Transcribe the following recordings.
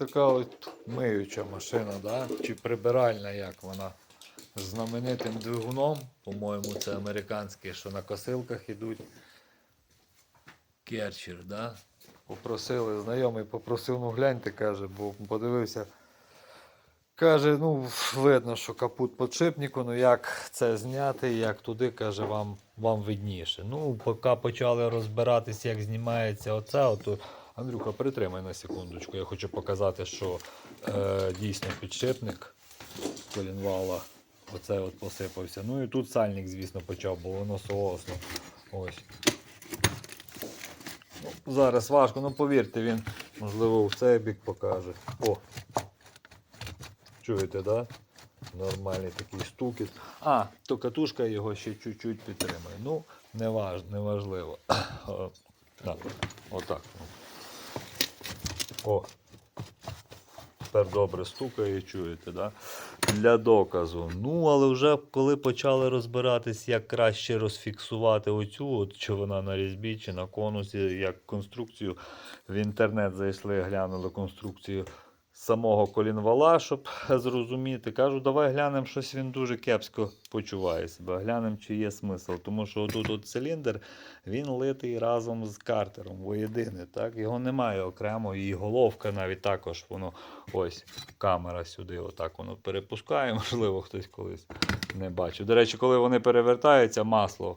така от миюча машина, да? чи прибиральна, як вона. З знаменитим двигуном, по-моєму, це американський, що на косилках ідуть. Керчер, да? Попросили, знайомий попросив, ну гляньте, каже, бо подивився. Каже, ну, видно, що капут подшипнику, ну як це зняти, як туди, каже, вам, вам видніше. Ну, поки почали розбиратись, як знімається оце, ото, Андрюха, притримай на секундочку. Я хочу показати, що е, дійсно підшипник колінвала оце от посипався. Ну і тут сальник, звісно, почав, бо воно соосно. Ось. Ну, зараз важко, ну повірте, він, можливо, в цей бік покаже. О! Чуєте, да? Нормальний такий стукіт. А, то катушка його ще чуть-чуть підтримує. Ну, не, важ, не важливо. Так, отак. О. Тепер добре стукає, чуєте, да? Для доказу. Ну, але вже коли почали розбиратись, як краще розфіксувати оцю, от, чи вона на різьбі, чи на конусі, як конструкцію, в інтернет зайшли, глянули конструкцію самого колінвала, щоб зрозуміти. Кажу, давай глянемо, щось він дуже кепсько почуває себе. Глянемо, чи є смисл. Тому що отут от циліндр він литий разом з картером воєдине. Так? Його немає окремо, і головка навіть також воно ось камера сюди, отак воно перепускає. Можливо, хтось колись не бачив. До речі, коли вони перевертаються, масло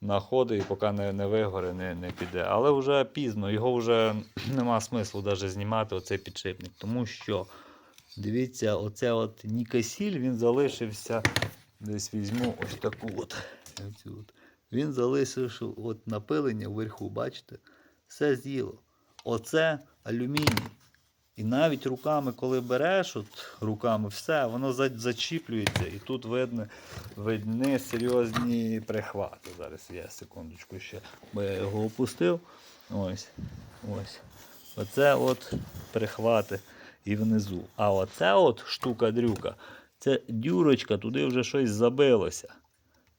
находить і поки не, не вигоре, не, не піде. Але вже пізно, його вже нема смислу навіть знімати оцей підшипник. Тому що, дивіться, оце от Нікасіль, він залишився. Десь візьму ось таку от. от. Він залишився от напилення вверху, бачите? Все з'їло. Оце алюміній. І навіть руками, коли береш, от руками все, воно зачіплюється. І тут видно, видні серйозні прихвати. Зараз я секундочку ще, бо я його опустив. Ось. Ось. Оце от прихвати і внизу. А оце от штука-дрюка, це дюрочка, туди вже щось забилося.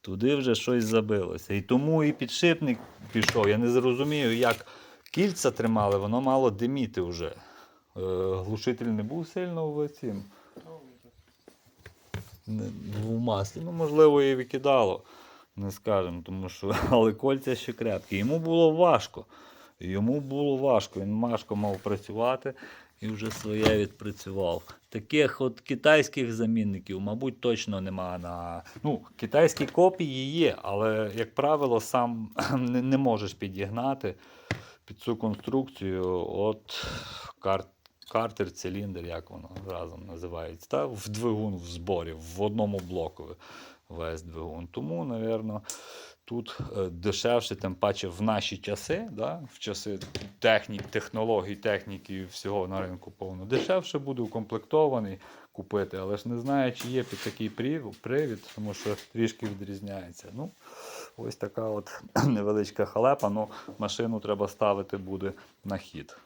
Туди вже щось забилося. І тому і підшипник пішов. Я не зрозумію, як кільця тримали, воно мало диміти вже. Е, глушитель не був сильно в цім. В маслі. Ну, можливо, і викидало. Не скажемо, тому що, але кольця ще крепкі. Йому було важко. Йому було важко. Він важко мав працювати і вже своє відпрацював. Таких от китайських замінників, мабуть, точно нема на. Ну, китайські копії є, але, як правило, сам не, не можеш підігнати під цю конструкцію от кар... картер, циліндр, як воно разом називається. Та в двигун в зборі, в одному блоку весь двигун. Тому, напевно, тут е, дешевше, тим паче в наші часи, да, в часи технік, технологій, техніки всього на ринку повно. Дешевше буде укомплектований купити, але ж не знаю, чи є під такий привід, тому що трішки відрізняється. Ну, ось така от невеличка халепа, але машину треба ставити буде на хід.